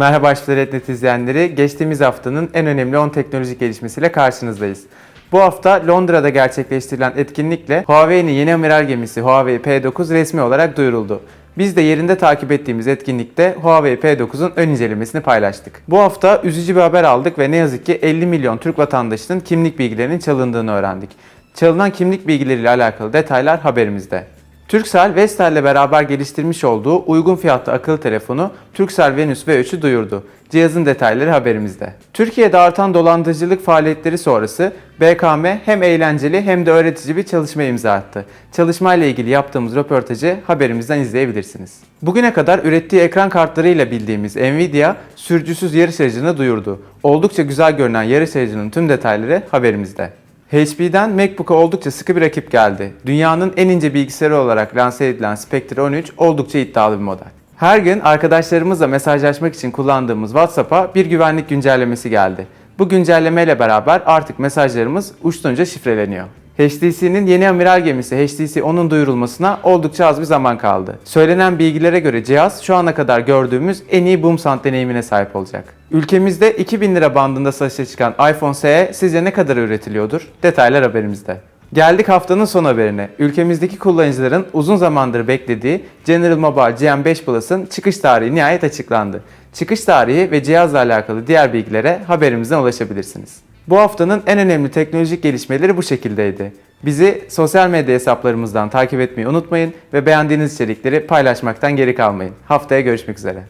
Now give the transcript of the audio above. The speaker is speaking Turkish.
Merhaba Aşfiret izleyenleri. Geçtiğimiz haftanın en önemli 10 teknolojik gelişmesiyle karşınızdayız. Bu hafta Londra'da gerçekleştirilen etkinlikle Huawei'nin yeni amiral gemisi Huawei P9 resmi olarak duyuruldu. Biz de yerinde takip ettiğimiz etkinlikte Huawei P9'un ön incelemesini paylaştık. Bu hafta üzücü bir haber aldık ve ne yazık ki 50 milyon Türk vatandaşının kimlik bilgilerinin çalındığını öğrendik. Çalınan kimlik bilgileriyle alakalı detaylar haberimizde. Turkcell, Vestel ile beraber geliştirmiş olduğu uygun fiyatlı akıllı telefonu Turkcell Venus V3'ü duyurdu. Cihazın detayları haberimizde. Türkiye'de artan dolandırıcılık faaliyetleri sonrası BKM hem eğlenceli hem de öğretici bir çalışma imza attı. Çalışmayla ilgili yaptığımız röportajı haberimizden izleyebilirsiniz. Bugüne kadar ürettiği ekran kartlarıyla bildiğimiz Nvidia sürücüsüz yarış aracını duyurdu. Oldukça güzel görünen yarış aracının tüm detayları haberimizde. HP'den MacBook'a oldukça sıkı bir rakip geldi. Dünyanın en ince bilgisayarı olarak lanse edilen Spectre 13 oldukça iddialı bir model. Her gün arkadaşlarımızla mesajlaşmak için kullandığımız WhatsApp'a bir güvenlik güncellemesi geldi. Bu güncellemeyle beraber artık mesajlarımız uçtunca şifreleniyor. HTC'nin yeni amiral gemisi HTC 10'un duyurulmasına oldukça az bir zaman kaldı. Söylenen bilgilere göre cihaz şu ana kadar gördüğümüz en iyi boom sound deneyimine sahip olacak. Ülkemizde 2000 lira bandında satışa çıkan iPhone SE sizce ne kadar üretiliyordur? Detaylar haberimizde. Geldik haftanın son haberine. Ülkemizdeki kullanıcıların uzun zamandır beklediği General Mobile GM5 Plus'ın çıkış tarihi nihayet açıklandı. Çıkış tarihi ve cihazla alakalı diğer bilgilere haberimizden ulaşabilirsiniz. Bu haftanın en önemli teknolojik gelişmeleri bu şekildeydi. Bizi sosyal medya hesaplarımızdan takip etmeyi unutmayın ve beğendiğiniz içerikleri paylaşmaktan geri kalmayın. Haftaya görüşmek üzere.